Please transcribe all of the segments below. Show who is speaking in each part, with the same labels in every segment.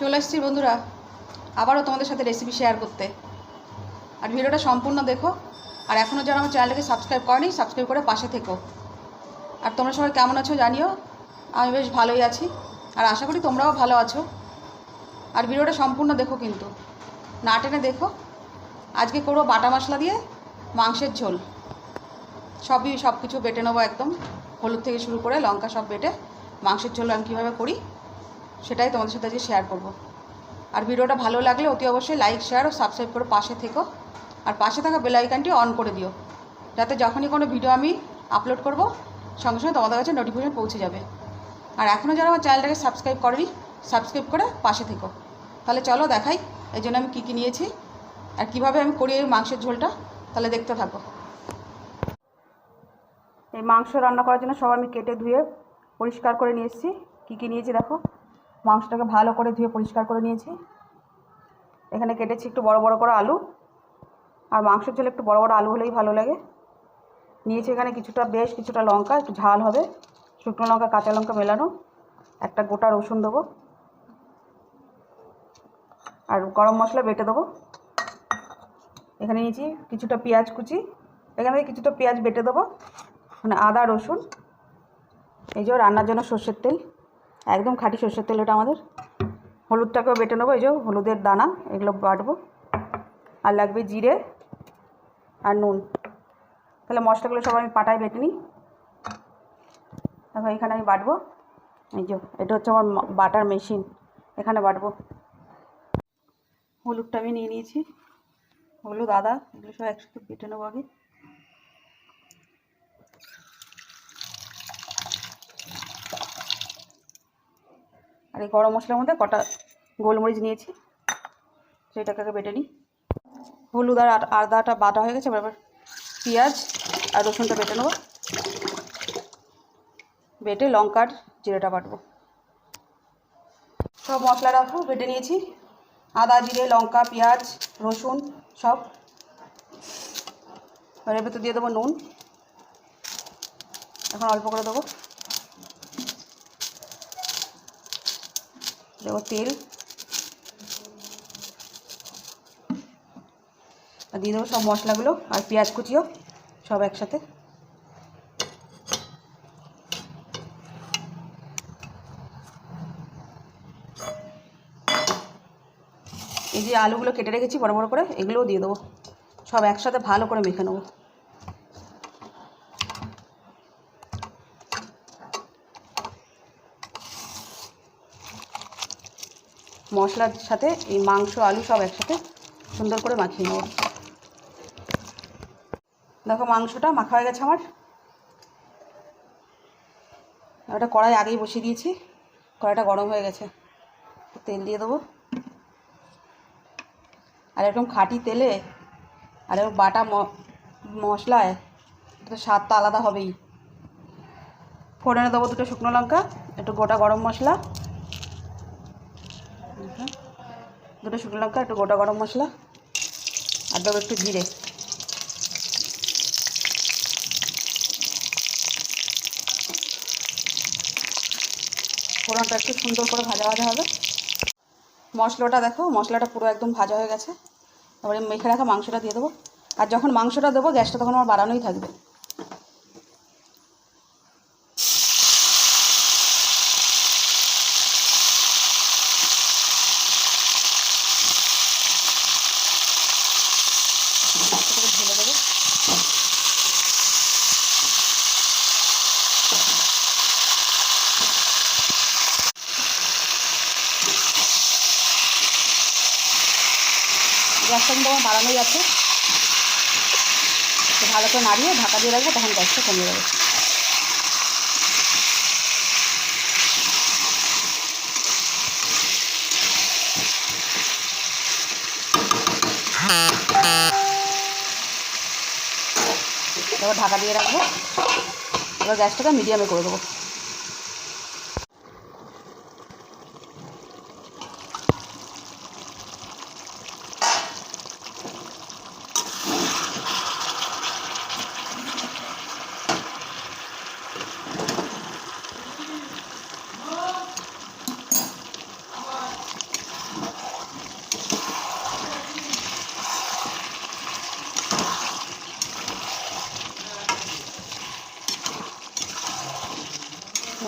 Speaker 1: চলে এসেছি বন্ধুরা। আবারও তোমাদের সাথে রেসিপি শেয়ার করতে। আর ভিডিওটা সম্পূর্ণ দেখো। আর এখনও যারা আমার চ্যানেলটাকে সাবস্ক্রাইব করেনি সাবস্ক্রাইব করে পাশে থেকো। আর তোমরা সবাই কেমন আছো জানিও? আমি বেশ ভালোই আছি। আর আশা করি তোমরাও ভালো আছো। আর ভিডিওটা সম্পূর্ণ দেখো কিন্তু। না টেনে দেখো। আজকে করব বাটা মশলা দিয়ে মাংসের ঝোল। সবই সব কিছু বেটে নেব একদম। হলুদ থেকে শুরু করে লঙ্কা সব বেটে মাংসের ঝোল আমি কীভাবে করি সেটাই তোমাদের সাথে আজকে শেয়ার করব। আর ভিডিওটা ভালো লাগলে অতি অবশ্যই লাইক শেয়ার ও সাবস্ক্রাইব করে পাশে থেকো। আর পাশে থাকা বেল আইকনটি অন করে দিও। যাতে যখনই কোনো ভিডিও আমি আপলোড করব, সঙ্গে সঙ্গে তোমাদের কাছে নোটিফিকেশন পৌঁছে যাবে। আর এখনও যারা আমার চ্যানেলটাকে সাবস্ক্রাইব করেনি সাবস্ক্রাইব করে পাশে থেকো। তাহলে চলো দেখাই এই জন্য আমি কী কী নিয়েছি, আর কীভাবে আমি করি এই মাংসের ঝোলটা, তাহলে দেখতে থাকো। এই মাংস রান্না করার জন্য সব আমি কেটে ধুয়ে পরিষ্কার করে নিয়ে এসেছি। কী কী নিয়েছি দেখো। মাংসটাকে ভালো করে ধুয়ে পরিষ্কার করে নিয়েছি। এখানে কেটেছি একটু বড় বড় করে আলু। আর মাংসের ঝোলে একটু বড় বড় আলু হলেই ভালো লাগে। নিয়েছি এখানে কিছুটা বেশ কিছুটা লঙ্কা, একটু ঝাল হবে। শুকনো লঙ্কা, কাঁচা লঙ্কা মেলানো। একটা গোটা রসুন দেবো। আর গরম মশলা বেটে দেবো। এখানে নিয়েছি কিছুটা পেঁয়াজ কুচি। এখানে থেকে কিছুটা পেঁয়াজ বেটে দেবো। মানে আদা, রসুন। এই যে রান্নার জন্য সর্ষের তেল। একদম খাঁটি সর্ষের তেল এটা আমাদের। হলুদটাকেও বেটে নেব, এই যে হলুদের দানা, এগুলো বাটবো। আর লাগবে জিরে আর নুন। তাহলে মশলাগুলো সব আমি পাটায় বেটে নিই। দেখো, এখানে আমি বাটবো। এই যে, এটা হচ্ছে আমার বাটার মেশিন, এখানে বাটবো। হলুদটা আমি নিয়ে নিয়েছি। হলুদ, আদা, এগুলো সব একসাথে বেটে নেব আগে। আর এই গরম মশলার মধ্যে কটা গোলমরিচ নিয়েছি, সেটাকে বেটে নিই। হলুদ আর আদাটা বাটা হয়ে গেছে, এবার পেঁয়াজ আর রসুনটা বেটে নেব। বেটে লঙ্কার জিরেটা বাটবো। সব মশলা রাখব, বেটে নিয়েছি। আদা, জিরে, লঙ্কা, পেঁয়াজ, রসুন সব। এবার এর ভেতর দিয়ে দেবো নুন। এখন অল্প করে দেবো। দেবো তেল আর দিয়ে দেবো সব মশলাগুলো আর পেঁয়াজ কুচিও, সব একসাথে। এই যে আলুগুলো কেটে রেখেছি বড় বড় করে, এগুলোও দিয়ে দেবো। সব একসাথে ভালো করে মেখে নেব। মশলার সাথে এই মাংস, আলু সব একসাথে সুন্দর করে মাখিয়ে নেব। দেখো মাংসটা মাখা হয়ে গেছে আমার। ওটা কড়াই আগেই বসিয়ে দিয়েছি। কড়াইটা গরম হয়ে গেছে। তেল দিয়ে দেবো। আর এরকম খাঁটি তেলে আর এরকম বাটা মশলায় তো স্বাদটা আলাদা হবেই। ফোড়নে দেবো দুটো শুকনো লঙ্কা, একটু গোটা গরম মশলা দুটো শুকনো লঙ্কা, একটু গোটা গরম মশলা আর দেবো একটু জিরে। ফোড়নটা একটু সুন্দর করে ভাজা ভাজা হবে। মশলাটা দেখো, মশলাটা পুরো একদম ভাজা হয়ে গেছে। এবারে মেখে রাখা মাংসটা দিয়ে দেবো। আর যখন মাংসটা দেবো, গ্যাসটা তখন আমার বাড়ানোই থাকবে এটাকে ঢেলে দেবো গ্যাসটা কিন্তু আমার বাড়ানোই আছে। ভালো করে নাড়িয়ে ঢাকা দিয়ে রাখব, তখন গ্যাসটা কমে যাবে। এবার ঢাকা দিয়ে রাখব। এবার গ্যাসটাকে মিডিয়ামে করে দেবো।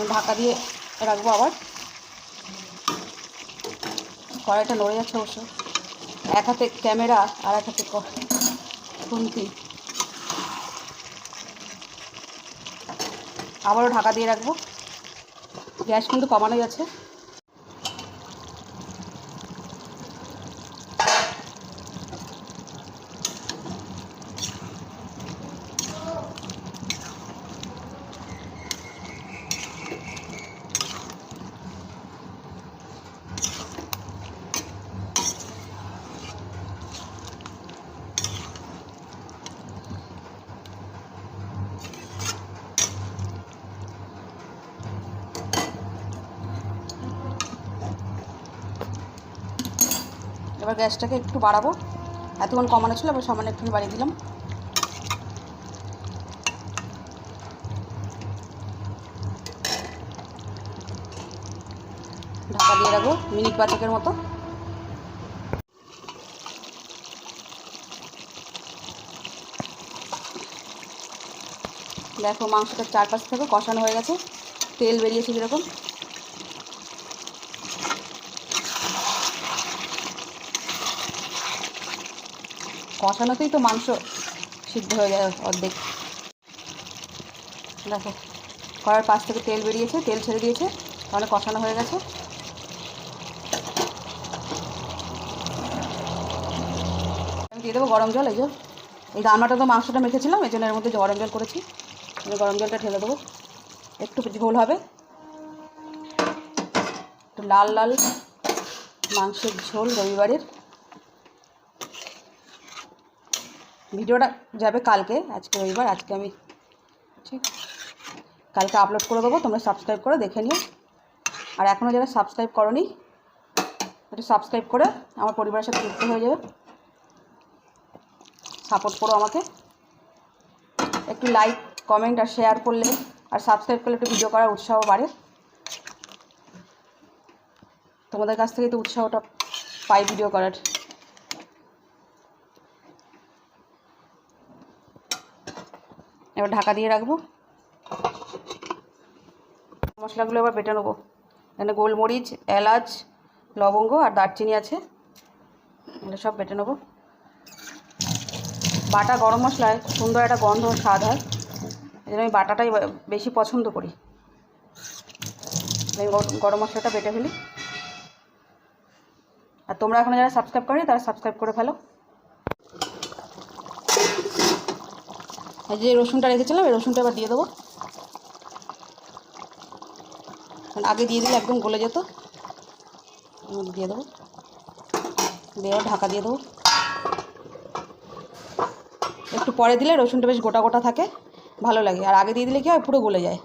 Speaker 1: ঢাকা দিয়ে রাখব আবার। কড়াইটা নড়ে যাচ্ছে অবশ্য। এক হাতে ক্যামেরা আর এক হাতে খুন্তি। আবারও ঢাকা দিয়ে রাখব। গ্যাস কিন্তু কমানো আছে এবার গ্যাসটাকে একটু বাড়াবো। এতক্ষণ কমানো ছিল, এবার সামান্য একটু বাড়িয়ে দিলাম। ঢাকা দিয়ে রাখব মিনিট পাঁচেকের মতো। দেখো মাংসটা চারপাশ থেকে কষানো হয়ে গেছে, তেল বেরিয়েছে যেরকম। কষানোতেই তো মাংস সিদ্ধ হয়ে যায় অর্ধেক। দেখো, কড়ার পাশ থেকে তেল বেরিয়েছে, তেল ছেড়ে দিয়েছে, তাহলে কষানো হয়ে গেছে। আমি দিয়ে দেবো গরম জল, এই যে। এই রান্নাটা তো মাংসটা মেখেছিলাম, এই জন্য এর মধ্যে গরম জল করেছি। আমি গরম জলটা ঢেলে দেবো। একটু ঝোল হবে। একটু লাল লাল মাংসের ঝোল রবিবারের। ভিডিওটা যাবে কালকে, আজকে রবিবার, আজকে আমি ঠিক কালকে আপলোড করে দেবো, তোমরা সাবস্ক্রাইব করে দেখে নিও। আর এখনও যারা সাবস্ক্রাইব করনি, একটু সাবস্ক্রাইব করে আমার পরিবারের সাথে যুক্ত হয়ে যাবে। সাপোর্ট করো আমাকে। একটু লাইক কমেন্ট আর শেয়ার করলে, আর সাবস্ক্রাইব করলে একটু ভিডিও করার উৎসাহ বাড়ে। তোমাদের কাছ থেকে তো উৎসাহটা পাই ভিডিও করার। এবার ঢাকা দিয়ে রাখব। মশলাগুলো এবার বেটে নেব। এখানে গোলমরিচ, এলাচ, লবঙ্গ আর দারচিনি আছে। এগুলো সব বেটে নেব। বাটা গরম মশলায় সুন্দর একটা গন্ধ স্বাদ হয়। এই আমি বাটাটাই বেশি পছন্দ করি। গরম মশলাটা বেটে ফেলি। আর তোমরা এখনও যারা সাবস্ক্রাইব করি তারা সাবস্ক্রাইব করে ফেলো। যে রসুনটা রেখেছিলাম, এই রসুনটা এবার দিয়ে দেবো। আগে দিয়ে দিলে একদম গলে যেত। দিয়ে দেবো। দিয়ে ঢাকা দিয়ে দেবো। একটু পরে দিলে রসুনটা বেশ গোটা গোটা থাকে, ভালো লাগে। আর আগে দিয়ে দিলে কি হয়, পুরো গলে যায়।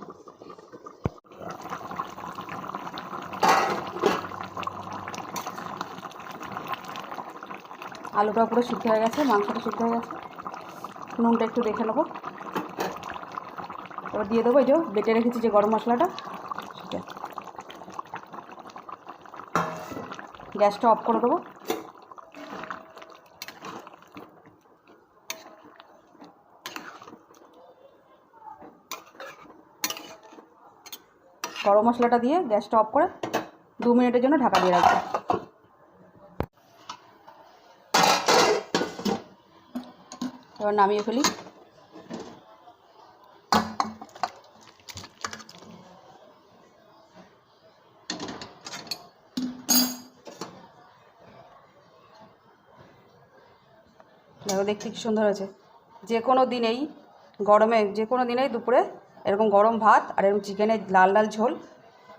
Speaker 1: আলুটা পুরো সিদ্ধ হয়ে গেছে, মাংসটা সিদ্ধ হয়ে গেছে। নুনটা একটু দেখে নেব। এবার দিয়ে দেবো এই যে বেটে রেখেছি যে গরম মশলাটা। সেটা গ্যাসটা অফ করে দেবো। গরম মশলাটা দিয়ে গ্যাসটা অফ করে দু মিনিটের জন্য ঢাকা দিয়ে রাখব। এবার নামিয়ে ফেলি। দেখো, দেখতে কি সুন্দর হয়েছে। যে কোনো দিনেই গরমে, যে কোনো দিনেই দুপুরে এরকম গরম ভাত আর এরকম চিকেনের লাল লাল ঝোল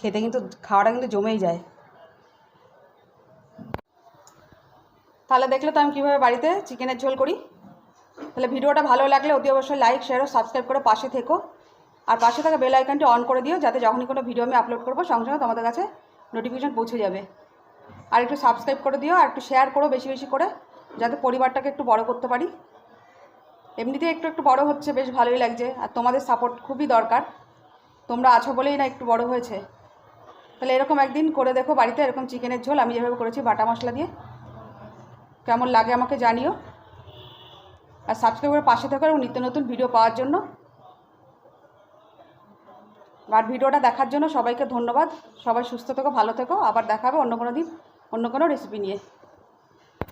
Speaker 1: খেতে কিন্তু খাওয়াটা কিন্তু জমেই যায়। তাহলে দেখলে তো আমি কীভাবে বাড়িতে চিকেনের ঝোল করি। তাহলে ভিডিওটা ভালো লাগলে অতি অবশ্যই লাইক শেয়ার ও সাবস্ক্রাইব করে পাশে থেকো। আর পাশে থাকা বেল আইকনটি অন করে দিও, যাতে যখনই কোনো ভিডিও আমি আপলোড করব, সঙ্গে সঙ্গে তোমাদের কাছে নোটিফিকেশন পৌঁছে যাবে। আর একটু সাবস্ক্রাইব করে দিও, আর একটু শেয়ার করো বেশি বেশি করে, যাতে পরিবারটাকে একটু বড় করতে পারি। এমনিতেই একটু একটু বড় হচ্ছে, বেশ ভালোই লাগছে, আর তোমাদের সাপোর্ট খুবই দরকার। তোমরা আছো বলেই না একটু বড় হয়েছে। তাহলে এরকম একদিন করে দেখো বাড়িতে, এরকম চিকেনের ঝোল, আমি যেভাবে করেছি বাটা মশলা দিয়ে। কেমন লাগে আমাকে জানিও। আর সাবস্ক্রাইব করে পাশে থাকার এবং নিত্য নতুন ভিডিও পাওয়ার জন্য। আর ভিডিওটা দেখার জন্য সবাইকে ধন্যবাদ। সবাই সুস্থ থেকো, ভালো থেকো। আবার দেখাবে অন্য কোনো দিন, অন্য কোনো রেসিপি নিয়ে।